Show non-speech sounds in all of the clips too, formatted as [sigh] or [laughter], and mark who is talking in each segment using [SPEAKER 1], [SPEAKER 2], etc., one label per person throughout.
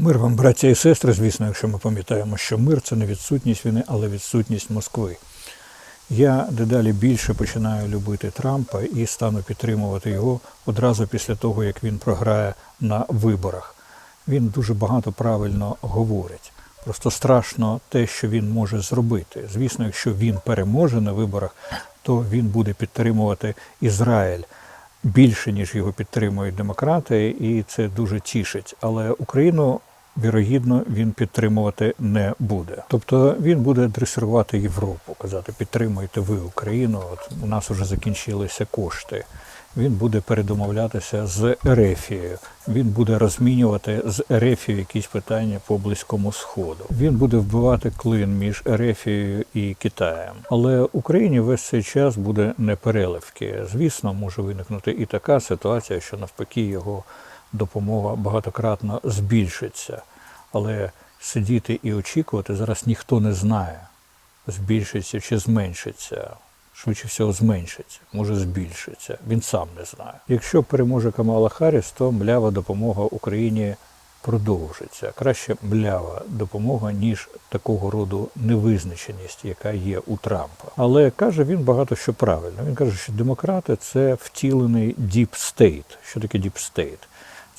[SPEAKER 1] Мир вам, браття і сестри, звісно, якщо ми пам'ятаємо, що мир це не відсутність війни, але відсутність Москви. Я дедалі більше починаю любити Трампа і стану підтримувати його одразу після того, як він програє на виборах. Він дуже багато правильно говорить. Просто страшно те, що він може зробити. Звісно, якщо він переможе на виборах, то він буде підтримувати Ізраїль більше, ніж його підтримують демократи, і це дуже тішить. Але Україну, вірогідно, він підтримувати не буде. Тобто він буде дресирувати Європу, казати, підтримуйте ви Україну. От у нас вже закінчилися кошти. Він буде передомовлятися з Ерефією. Він буде розмінювати з Ерефією якісь питання по близькому сходу. Він буде вбивати клин між Ерефією і Китаєм. Але Україні весь цей час буде непереливки. Звісно, може виникнути і така ситуація, що навпаки його допомога багатократно збільшиться. Але сидіти і очікувати зараз ніхто не знає, збільшиться чи зменшиться. Швидше всього зменшиться, може збільшиться. Він сам не знає. Якщо переможе Камала Харріс, то млява допомога Україні продовжиться. Краще млява допомога, ніж такого роду невизначеність, яка є у Трампа. Але каже він багато що правильно. Він каже, що демократи це втілений deep state. Що таке state?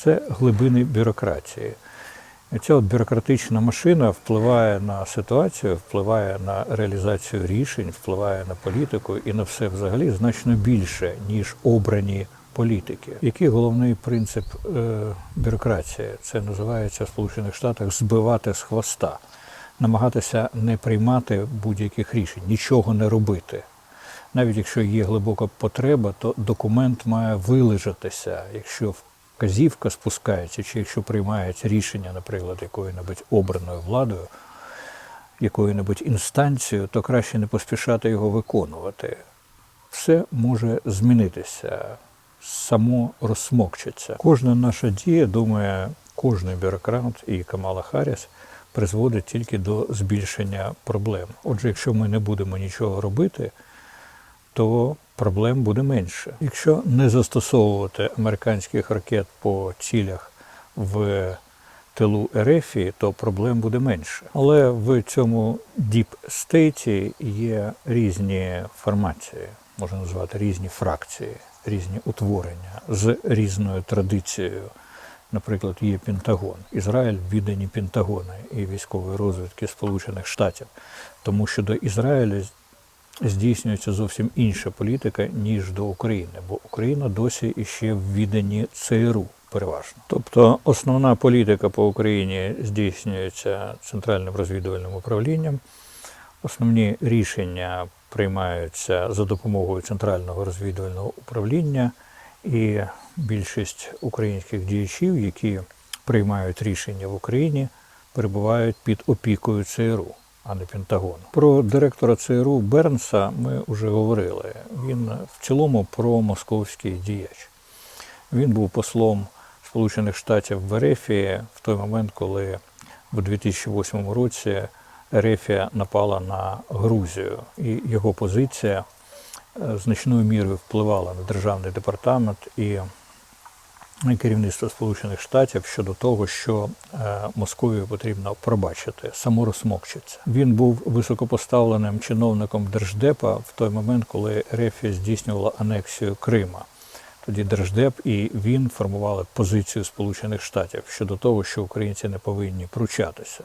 [SPEAKER 1] Це глибини бюрократії. Ця от бюрократична машина впливає на ситуацію, впливає на реалізацію рішень, впливає на політику і на все взагалі значно більше, ніж обрані політики. Який головний принцип е, бюрократії? Це називається в Сполучених Штатах збивати з хвоста, намагатися не приймати будь-яких рішень, нічого не робити. Навіть якщо є глибока потреба, то документ має вилежатися. Якщо вказівка спускається, чи якщо приймається рішення, наприклад, якою-небудь обраною владою, якою-небудь інстанцією, то краще не поспішати його виконувати. Все може змінитися, само розсмокчиться. Кожна наша дія, думає, кожний бюрократ і Камала Харріс призводить тільки до збільшення проблем. Отже, якщо ми не будемо нічого робити, то проблем буде менше. Якщо не застосовувати американських ракет по цілях в тилу Ерефії, то проблем буде менше. Але в цьому діп-стейті є різні формації, можна назвати різні фракції, різні утворення з різною традицією. Наприклад, є Пентагон. Ізраїль віддані Пентагони і військової розвідки Сполучених Штатів, тому що до Ізраїля здійснюється зовсім інша політика, ніж до України, бо Україна досі іще в відданні ЦРУ переважно. Тобто основна політика по Україні здійснюється центральним розвідувальним управлінням. Основні рішення приймаються за допомогою центрального розвідувального управління, і більшість українських діячів, які приймають рішення в Україні, перебувають під опікою ЦРУ а не Пентагон. Про директора ЦРУ Бернса ми вже говорили. Він в цілому промосковський діяч. Він був послом Сполучених Штатів в Ерефії в той момент, коли в 2008 році Ерефія напала на Грузію, і його позиція е, значною мірою впливала на державний департамент і керівництво Сполучених Штатів щодо того, що е, Московію потрібно пробачити, саморозсмокчиться. Він був високопоставленим чиновником держдепа в той момент, коли Рефі здійснювала анексію Крима. Тоді Держдеп і він формували позицію Сполучених Штатів щодо того, що українці не повинні пручатися,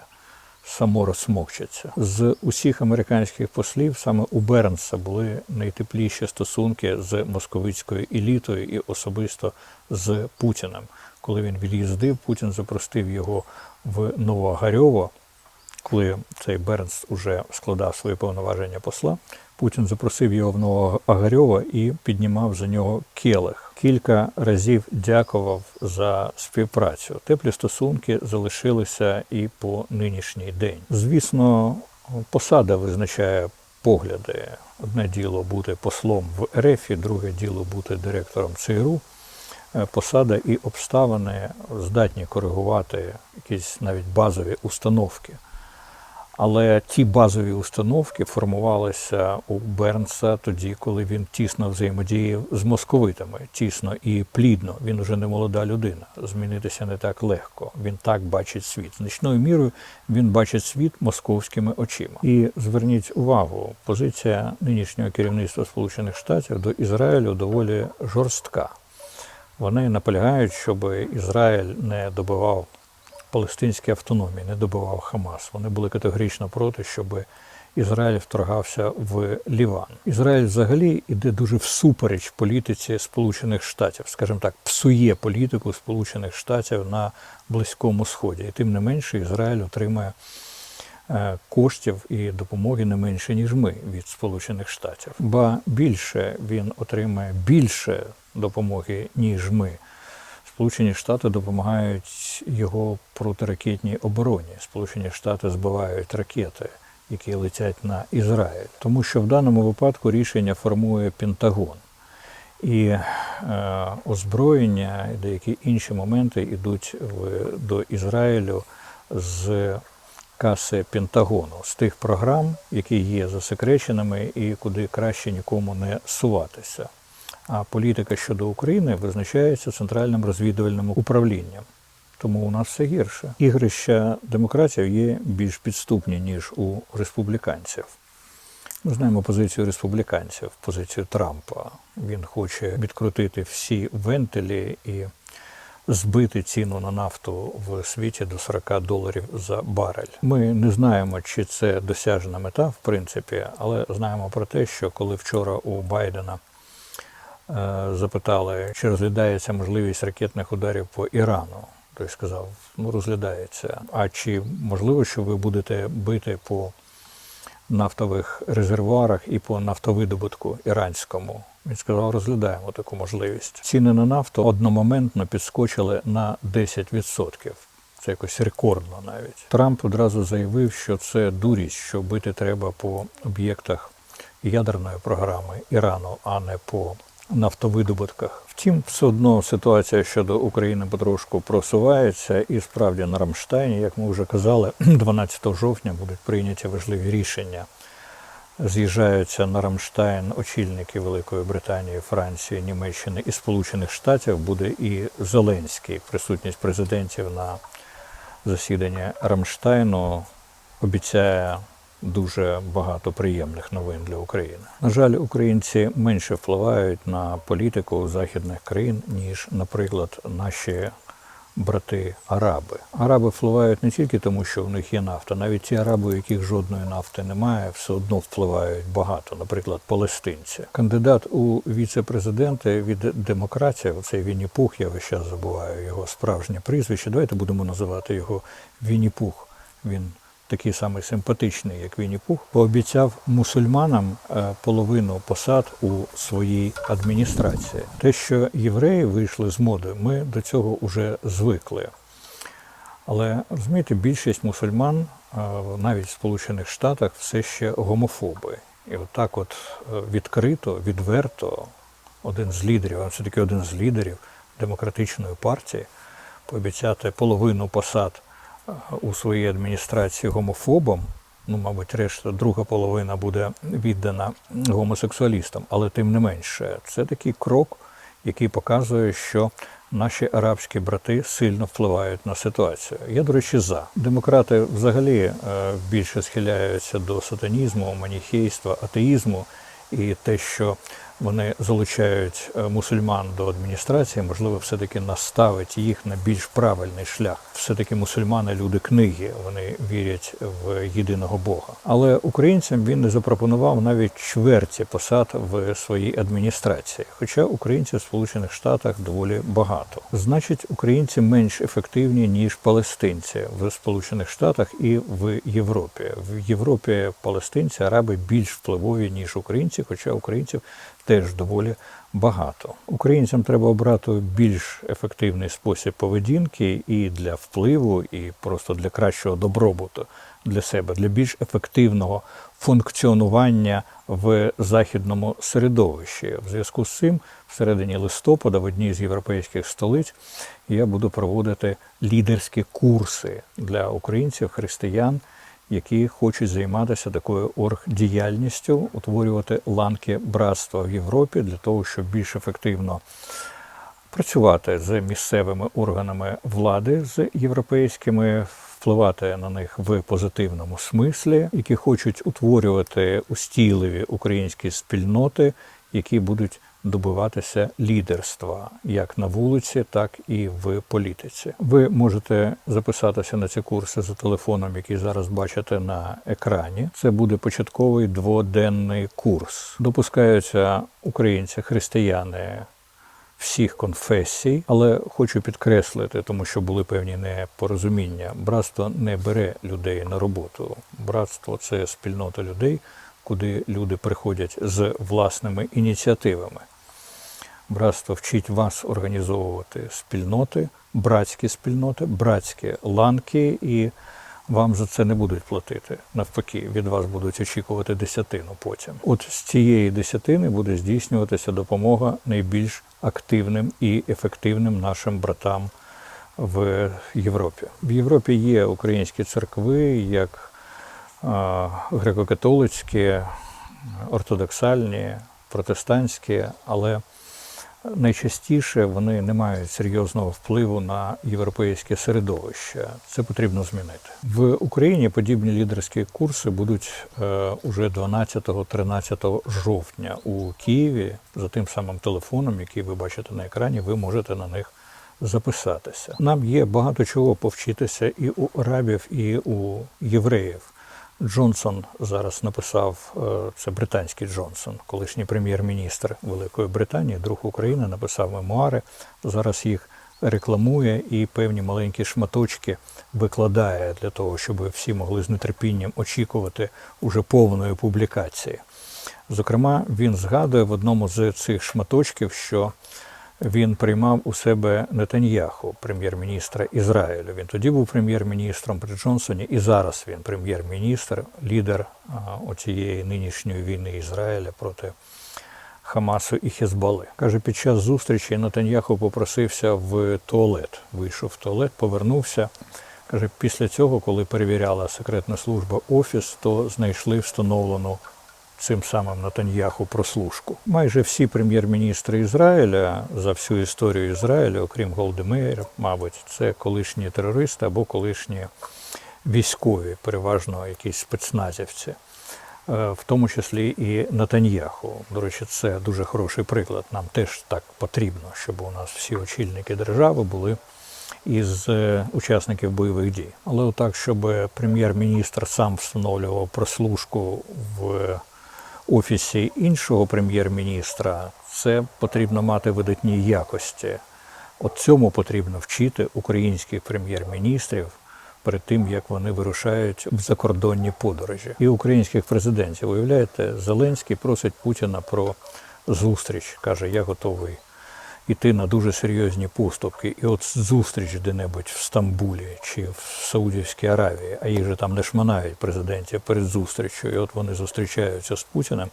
[SPEAKER 1] саморозсмокчаться. З усіх американських послів саме у Бернса були найтепліші стосунки з московицькою елітою і особисто з Путіним. Коли він від'їздив, Путін запростив його в Новогарьово, коли цей Бернс уже складав свої повноваження посла. Путін запросив його в Новоагарьово і піднімав за нього келих. Кілька разів дякував за співпрацю. Теплі стосунки залишилися і по нинішній день. Звісно, посада визначає погляди. Одне діло бути послом в РФ, друге діло бути директором ЦРУ. Е, Посада і обставини здатні коригувати якісь навіть базові установки. Але ті базові установки формувалися у Бернса тоді, коли він тісно взаємодіяв з московитами, тісно і плідно. Він уже не молода людина. Змінитися не так легко. Він так бачить світ. Значною мірою він бачить світ московськими очима. І зверніть увагу, позиція нинішнього керівництва Сполучених Штатів до Ізраїлю доволі жорстка. Вони наполягають, щоб Ізраїль не добивав палестинській автономії, не добивав Хамас. Вони були категорично проти, щоб Ізраїль вторгався в Ліван. Ізраїль взагалі іде дуже всупереч політиці Сполучених Штатів, скажімо так, псує політику Сполучених Штатів на Близькому Сході. І тим не менше Ізраїль отримає е, коштів і допомоги не менше, ніж ми від Сполучених Штатів. Ба більше він отримає більше допомоги, ніж ми. Сполучені Штати допомагають його протиракетній обороні. Сполучені Штати збивають ракети, які летять на Ізраїль. Тому що в даному випадку рішення формує Пентагон. І е, озброєння і деякі інші моменти йдуть в, до Ізраїлю з каси Пентагону, з тих програм, які є засекреченими і куди краще нікому не суватися. А політика щодо України визначається центральним розвідувальним управлінням. Тому у нас все гірше. Ігрища демократів є більш підступні, ніж у республіканців. Ми знаємо позицію республіканців, позицію Трампа. Він хоче відкрутити всі вентилі і збити ціну на нафту в світі до 40 доларів за барель. Ми не знаємо, чи це досяжна мета, в принципі, але знаємо про те, що коли вчора у Байдена запитали, чи розглядається можливість ракетних ударів по Ірану. Той сказав, ну розглядається. А чи можливо, що ви будете бити по нафтових резервуарах і по нафтовидобутку іранському? Він сказав, розглядаємо таку можливість. Ціни на нафту одномоментно підскочили на 10%. Це якось рекордно навіть. Трамп одразу заявив, що це дурість, що бити треба по об'єктах ядерної програми Ірану, а не по нафтовидобутках. Втім, все одно ситуація щодо України потрошку просувається, і справді на Рамштайні, як ми вже казали, [clears throat] 12 жовтня будуть прийняті важливі рішення. З'їжджаються на Рамштайн очільники Великої Британії, Франції, Німеччини і Сполучених Штатів. Буде і Зеленський. Присутність президентів на засіданні Рамштайну обіцяє дуже багато приємних новин для України. На жаль, українці менше впливають на політику західних країн, ніж, наприклад, наші брати араби. Араби впливають не тільки тому, що у них є нафта, навіть ті араби, у яких жодної нафти немає, все одно впливають багато. Наприклад, палестинці. Кандидат у віце-президенти від демократів, цей Вінні Пух, я весь час забуваю його справжнє прізвище. Давайте будемо називати його Вінні Пух. Він такий самий симпатичний, як Вінні Пух, пообіцяв мусульманам е, половину посад у своїй адміністрації. Те, що євреї вийшли з моди, ми до цього вже звикли. Але розумієте, більшість мусульман е, навіть в Сполучених Штатах все ще гомофоби. І отак, от е, відкрито, відверто, один з лідерів, а все таки один з лідерів демократичної партії, пообіцяти половину посад у своїй адміністрації гомофобом. Ну, мабуть, решта друга половина буде віддана гомосексуалістам, але тим не менше, це такий крок, який показує, що наші арабські брати сильно впливають на ситуацію. Я, до речі, за демократи взагалі е, більше схиляються до сатанізму, маніхейства, атеїзму і те, що вони залучають е, мусульман до адміністрації, можливо, все-таки наставить їх на більш правильний шлях. Все-таки мусульмани люди книги, вони вірять в єдиного Бога. Але українцям він не запропонував навіть чверті посад в своїй адміністрації. Хоча українців в Сполучених Штатах доволі багато. Значить, українці менш ефективні ніж палестинці в Сполучених Штатах і в Європі. В Європі палестинці, араби більш впливові ніж українці, хоча українців теж доволі багато. Українцям треба обрати більш ефективний спосіб поведінки і для впливу, і просто для кращого добробуту для себе, для більш ефективного функціонування в західному середовищі. В зв'язку з цим, всередині листопада, в одній з європейських столиць, я буду проводити лідерські курси для українців, християн які хочуть займатися такою оргдіяльністю, утворювати ланки братства в Європі для того, щоб більш ефективно працювати з місцевими органами влади, з європейськими, впливати на них в позитивному смислі, які хочуть утворювати устійливі українські спільноти, які будуть добиватися лідерства як на вулиці, так і в політиці. Ви можете записатися на ці курси за телефоном, який зараз бачите на екрані. Це буде початковий дводенний курс. Допускаються українці, християни всіх конфесій, але хочу підкреслити, тому що були певні непорозуміння. Братство не бере людей на роботу. Братство це спільнота людей, куди люди приходять з власними ініціативами. Братство вчить вас організовувати спільноти, братські спільноти, братські ланки, і вам за це не будуть платити. Навпаки, від вас будуть очікувати десятину потім. От з цієї десятини буде здійснюватися допомога найбільш активним і ефективним нашим братам в Європі. В Європі є українські церкви, як греко-католицькі, ортодоксальні, протестантські, але найчастіше вони не мають серйозного впливу на європейське середовище. Це потрібно змінити. В Україні подібні лідерські курси будуть е, уже 12-13 жовтня у Києві за тим самим телефоном, який ви бачите на екрані. Ви можете на них записатися. Нам є багато чого повчитися і у арабів, і у євреїв. Джонсон зараз написав, е, це британський Джонсон, колишній прем'єр-міністр Великої Британії, друг України, написав мемуари. Зараз їх рекламує і певні маленькі шматочки викладає для того, щоб всі могли з нетерпінням очікувати уже повної публікації. Зокрема, він згадує в одному з цих шматочків, що він приймав у себе Нетаньяху, прем'єр-міністра Ізраїлю. Він тоді був прем'єр-міністром при Джонсоні, і зараз він прем'єр-міністр, лідер оцієї нинішньої війни Ізраїля проти Хамасу і Хезбали. Каже, під час зустрічі Нетаньяху попросився в туалет. Вийшов в туалет, повернувся. Каже, після цього, коли перевіряла секретна служба офіс, то знайшли встановлену цим самим Натаньяху прослушку. Майже всі прем'єр-міністри Ізраїля за всю історію Ізраїля, окрім Голдемейра, мабуть, це колишні терористи або колишні військові, переважно якісь спецназівці. Е, В тому числі і Натаньяху. До речі, це дуже хороший приклад. Нам теж так потрібно, щоб у нас всі очільники держави були із е, учасників бойових дій. Але отак, щоб прем'єр-міністр сам встановлював прослушку в офісі іншого прем'єр-міністра, це потрібно мати видатні якості. От цьому потрібно вчити українських прем'єр-міністрів перед тим, як вони вирушають в закордонні подорожі. І українських президентів, уявляєте, Зеленський просить Путіна про зустріч. Каже, я готовий іти на дуже серйозні поступки. І от зустріч де-небудь в Стамбулі чи в Саудівській Аравії, а їх же там не шманають президентів перед зустрічю. І от вони зустрічаються з Путіним,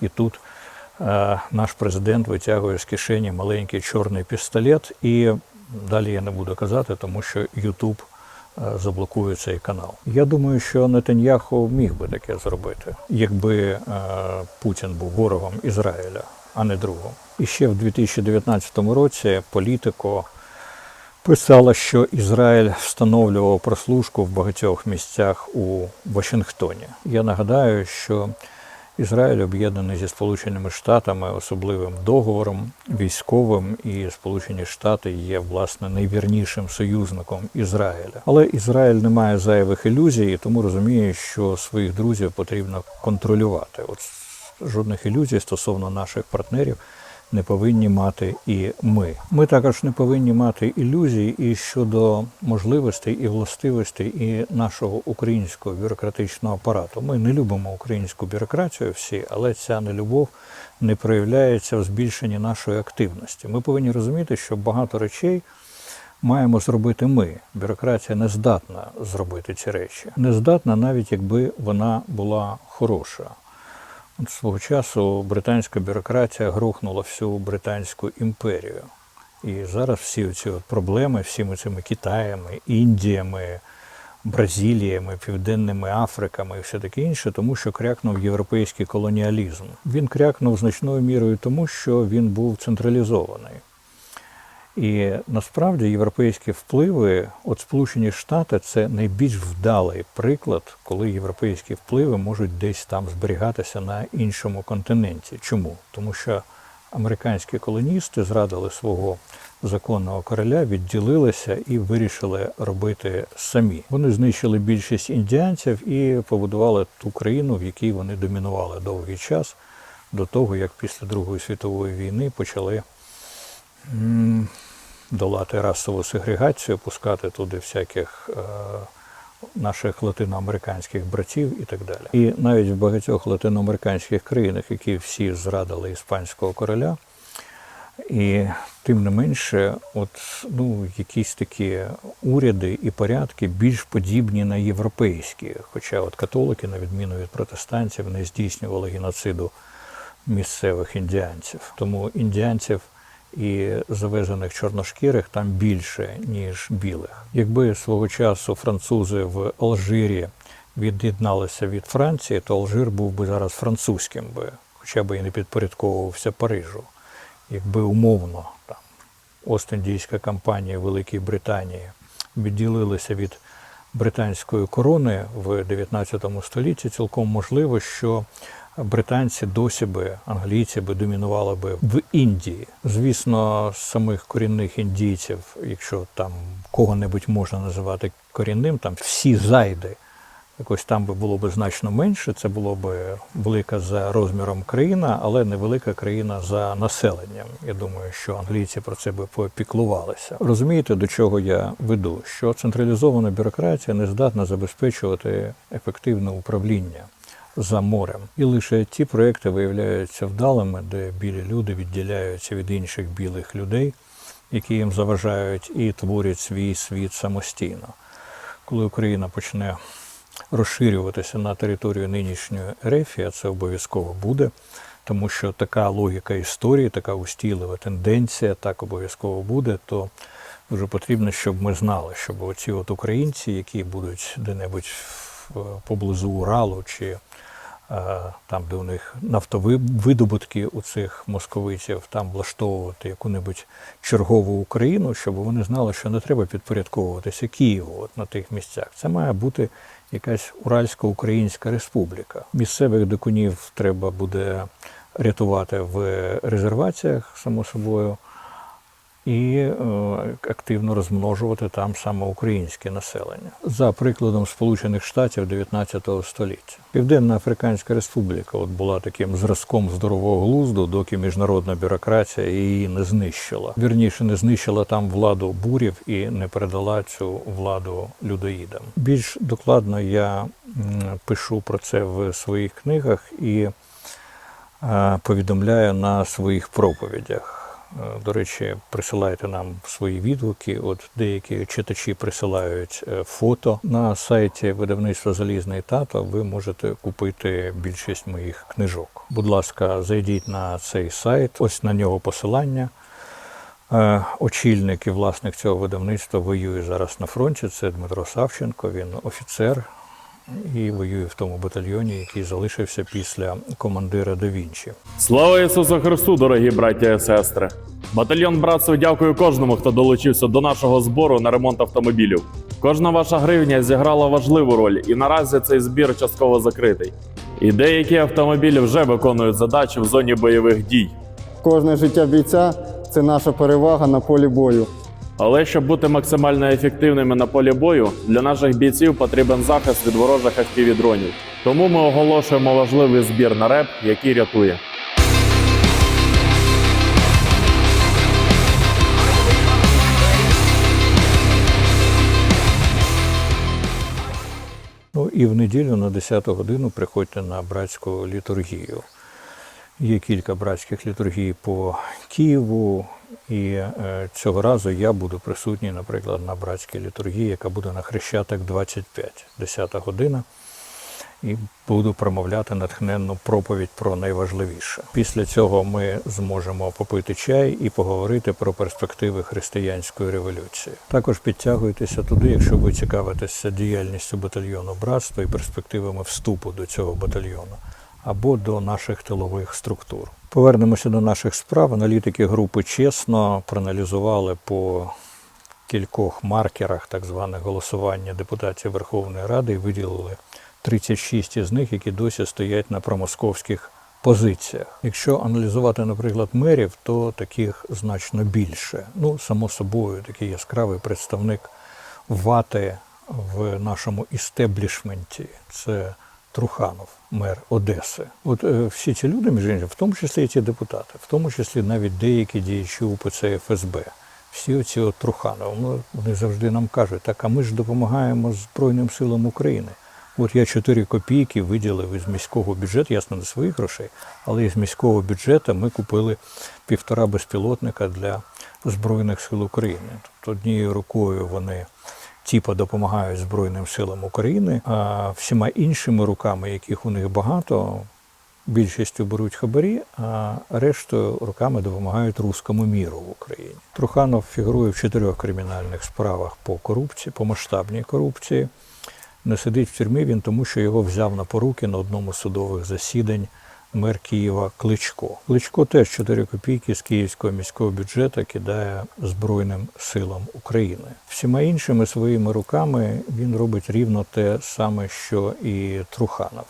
[SPEAKER 1] і тут е, наш президент витягує з кишені маленький чорний пістолет. І далі я не буду казати, тому що Ютуб е, заблокує цей канал. Я думаю, що Нетаньяху міг би таке зробити, якби е, Путін був ворогом Ізраїля, а не другом. І ще в 2019 році політико писала, що Ізраїль встановлював прослушку в багатьох місцях у Вашингтоні. Я нагадаю, що Ізраїль об'єднаний зі Сполученими Штатами особливим договором військовим, і Сполучені Штати є власне найвірнішим союзником Ізраїля. Але Ізраїль не має зайвих ілюзій, тому розуміє, що своїх друзів потрібно контролювати. От жодних ілюзій стосовно наших партнерів не повинні мати і ми. Ми також не повинні мати ілюзій і щодо можливостей і властивостей і нашого українського бюрократичного апарату. Ми не любимо українську бюрократію всі, але ця нелюбов не проявляється в збільшенні нашої активності. Ми повинні розуміти, що багато речей. Маємо зробити ми. Бюрократія не здатна зробити ці речі. Не здатна, навіть якби вона була хороша. Свого часу британська бюрократія грохнула всю британську імперію. І зараз всі ці проблеми, всіми цими Китаями, Індіями, Бразиліями, Південними Африками і все таке інше, тому що крякнув європейський колоніалізм. Він крякнув значною мірою тому, що він був централізований. І насправді європейські впливи, от Сполучені Штати, це найбільш вдалий приклад, коли європейські впливи можуть десь там зберігатися на іншому континенті. Чому? Тому що американські колоністи зрадили свого законного короля, відділилися і вирішили робити самі. Вони знищили більшість індіанців і побудували ту країну, в якій вони домінували довгий час, до того як після Другої світової війни почали долати расову сегрегацію, пускати туди всяких е, наших латиноамериканських братів і так далі. І навіть в багатьох латиноамериканських країнах, які всі зрадили іспанського короля, і тим не менше, от ну якісь такі уряди і порядки більш подібні на європейські. Хоча от католики, на відміну від протестантів, не здійснювали геноциду місцевих індіанців. Тому індіанців і завезених чорношкірих там більше, ніж білих. Якби свого часу французи в Алжирі від'єдналися від Франції, то Алжир був би зараз французьким би, хоча б і не підпорядковувався Парижу. Якби умовно там Ост-Індійська компанія Великій Британії відділилися від британської корони в 19 столітті, цілком можливо, що британці досі би, англійці би домінували би в Індії. Звісно, самих корінних індійців, якщо там кого-небудь можна називати корінним, там всі зайди. Якось там би було б значно менше. Це було б велика за розміром країна, але невелика країна за населенням. Я думаю, що англійці про це би попіклувалися. Розумієте, до чого я веду? Що централізована бюрократія не здатна забезпечувати ефективне управління за морем, і лише ті проекти виявляються вдалими, де білі люди відділяються від інших білих людей, які їм заважають, і творять свій світ самостійно. Коли Україна почне розширюватися на територію нинішньої РФ, а це обов'язково буде, тому що така логіка історії, така устійлива тенденція, так обов'язково буде, то дуже потрібно, щоб ми знали, щоб оці от українці, які будуть де-небудь поблизу Уралу чи е, там, де у них нафтові видобутки у цих московитів, там влаштовувати яку-небудь чергову Україну, щоб вони знали, що не треба підпорядковуватися Києву от на тих місцях. Це має бути якась Уральсько-Українська республіка. Місцевих дикунів треба буде рятувати в резерваціях, само собою, і е, активно розмножувати там саме українське населення. За прикладом Сполучених Штатів 19 століття. Південна Африканська Республіка от була таким зразком здорового глузду, доки міжнародна бюрократія її не знищила. Вірніше, не знищила там владу бурів і не передала цю владу людоїдам. Більш докладно я пишу про це в своїх книгах і е, повідомляю на своїх проповідях. Е, До речі, присилайте нам свої відгуки. От деякі читачі присилають е, фото на сайті видавництва Залізний тато. Ви можете купити більшість моїх книжок. Будь ласка, зайдіть на цей сайт. Ось на нього посилання. Е, Очільник і власник цього видавництва воює зараз на фронті. Це Дмитро Савченко. Він офіцер і воює в тому батальйоні, який залишився після командира Да Вінчі.
[SPEAKER 2] Слава Ісусу Христу, дорогі браття і сестри! Батальйон братства дякую кожному, хто долучився до нашого збору на ремонт автомобілів. Кожна ваша гривня зіграла важливу роль, і наразі цей збір частково закритий. І деякі автомобілі вже виконують задачі в зоні бойових дій.
[SPEAKER 3] Кожне життя бійця це наша перевага на полі бою.
[SPEAKER 2] Але щоб бути максимально ефективними на полі бою, для наших бійців потрібен захист від ворожих FPV-дронів. Тому ми оголошуємо важливий збір на РЕП, який рятує.
[SPEAKER 1] Ну і в неділю на 10 годину приходьте на братську літургію. Є кілька братських літургій по Києву, і е, цього разу я буду присутній, наприклад, на братській літургії, яка буде на Хрещатик 25, 10 година. і буду промовляти натхненну проповідь про найважливіше. Після цього ми зможемо попити чай і поговорити про перспективи християнської революції. Також підтягуйтеся туди, якщо ви цікавитеся діяльністю батальйону братства і перспективами вступу до цього батальйону або до наших тилових структур. Повернемося до наших справ. Аналітики групи чесно проаналізували по кількох маркерах так зване голосування депутатів Верховної Ради і виділили 36 із них, які досі стоять на промосковських позиціях. Якщо аналізувати, наприклад, мерів, то таких значно більше. Ну, само собою, такий яскравий представник вати в нашому істеблішменті це Труханов, мер Одеси. От е, всі ці люди, між іншим, в тому числі і ці депутати, в тому числі навіть деякі діячі УПЦ ФСБ, всі оці от Труханов, ну, вони завжди нам кажуть, так а ми ж допомагаємо Збройним силам України. От я 4 копійки виділив із міського бюджету, ясно, не своїх грошей, але із міського бюджету ми купили півтора безпілотника для Збройних сил України. Тобто однією рукою вони типа допомагають Збройним силам України, а всіма іншими руками, яких у них багато, більшістю беруть хабарі, а рештою руками допомагають руському міру в Україні. Труханов фігурує в чотирьох кримінальних справах по корупції, по масштабній корупції. Не сидить в тюрмі він тому, що його взяв на поруки на одному з судових засідань мер Києва Кличко. Кличко теж 4 копійки з київського міського бюджету кидає Збройним силам України. Всіма іншими своїми руками він робить рівно те саме, що і Труханов.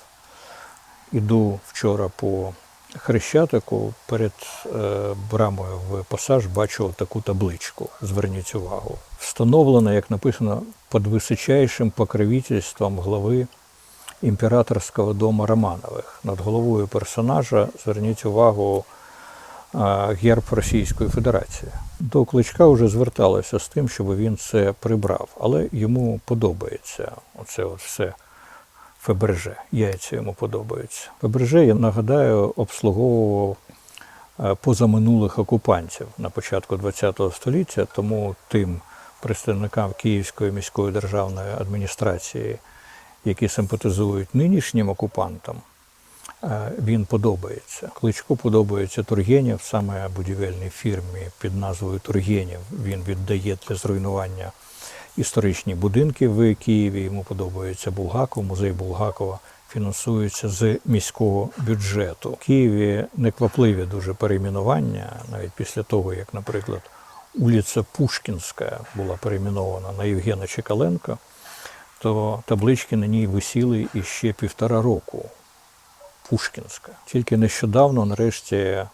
[SPEAKER 1] Іду вчора по Хрещатику перед е, брамою в пасаж бачу таку табличку. Зверніть увагу. Встановлена, як написано, під височайшим покровительством глави імператорського дому Романових. Над головою персонажа зверніть увагу е, герб Російської Федерації. До Кличка вже зверталося з тим, щоб він це прибрав, але йому подобається оце все. Фаберже, яйця йому подобаються. Фаберже, я нагадаю, обслуговував е, позаминулих окупантів на початку ХХ століття, тому тим представникам Київської міської державної адміністрації, які симпатизують нинішнім окупантам, е, він подобається. Кличко подобається Тургенєв, саме будівельній фірмі під назвою Тургенєв. Він віддає для зруйнування історичні будинки в Києві. Йому подобається Булгаков. Музей Булгакова фінансується з міського бюджету. В Києві неквапливі дуже перейменування, навіть після того, як, наприклад, вулиця Пушкінська була перейменована на Євгена Чекаленка, то таблички на ній висіли іще півтора року. Пушкінська. Тільки нещодавно, нарешті, е,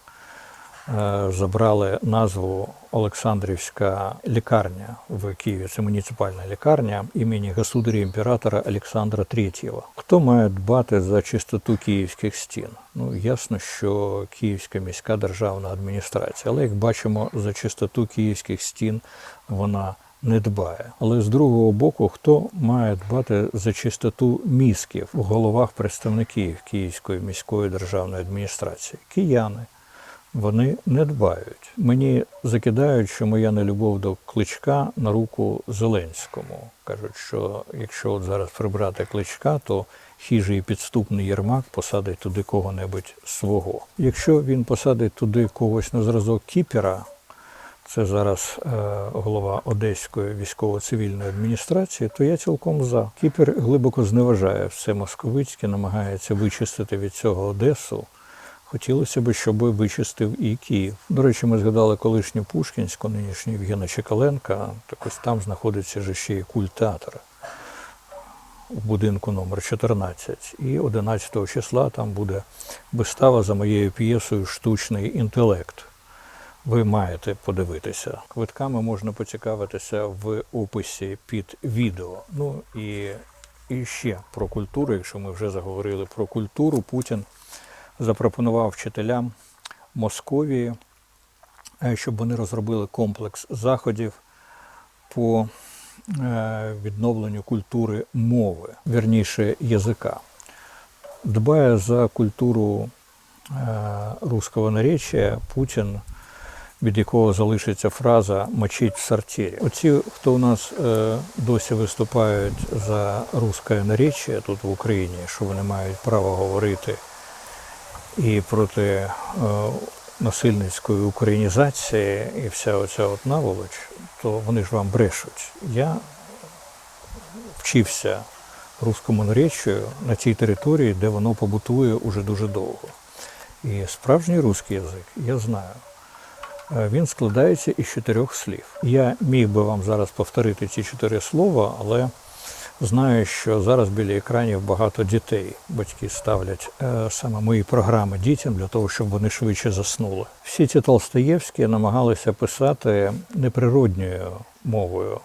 [SPEAKER 1] забрали назву Олександрівська лікарня в Києві. Це муніципальна лікарня імені государя імператора Олександра III. Хто має дбати за чистоту київських стін? Ну ясно, що Київська міська державна адміністрація, але як бачимо, за чистоту київських стін вона не дбає. Але з другого боку, хто має дбати за чистоту мізків у головах представників Київської міської державної адміністрації? Кияни. Вони не дбають. Мені закидають, що моя нелюбов до кличка на руку Зеленському. Кажуть, що якщо от зараз прибрати кличка, то хижий підступний Єрмак посадить туди кого-небудь свого. Якщо він посадить туди когось на зразок Кіпера, це зараз е, голова Одеської військово-цивільної адміністрації, то я цілком за. Кіпер глибоко зневажає все московицьке, намагається вичистити від цього Одесу. Хотілося б, щоб вичистив і Київ. До речі, ми згадали колишню Пушкінську, нинішню Євгена Чекаленка. Так ось там знаходиться же ще і культ в будинку номер 14. І 11 числа там буде вистава за моєю п'єсою Штучний інтелект. Ви маєте подивитися. Квитками можна поцікавитися в описі під відео. Ну і, і ще про культуру, якщо ми вже заговорили про культуру, Путін запропонував вчителям Московії, е, щоб вони розробили комплекс заходів по е, відновленню культури мови, вірніше язика. Дбає за культуру е, руського наречия Путін від якого залишиться фраза мочить в сортирі. Оці, хто у нас е, досі виступають за русське наречія тут в Україні, що вони мають право говорити і проти е, насильницької українізації і вся оця от наволоч, то вони ж вам брешуть. Я вчився руському наречію на тій території, де воно побутує уже дуже довго. І справжній русський язик я знаю. Е, Він складається із чотирьох слів. Я міг би вам зараз повторити ці чотири слова, але знаю, що зараз біля екранів багато дітей. Батьки ставлять е, саме мої програми дітям для того, щоб вони швидше заснули. Всі ці Толстоєвські намагалися писати неприродньою мовою.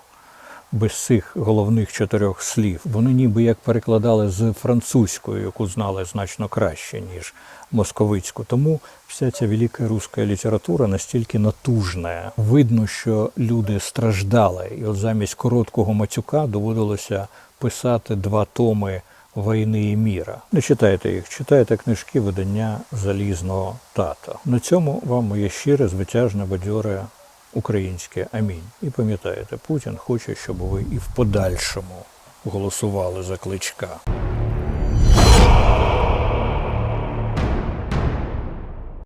[SPEAKER 1] Без цих головних чотирьох слів вони ніби як перекладали з французької, яку знали значно краще, ніж московицьку. Тому вся ця велика руська література настільки натужна. Видно, що люди страждали, і от замість короткого матюка доводилося писати два томи війни і міра. Не читайте їх, читайте книжки видання залізного тата. На цьому вам моє щире, звитяжне, бадьоре українське амінь. І пам'ятаєте, Путін хоче, щоб ви і в подальшому голосували за кличка.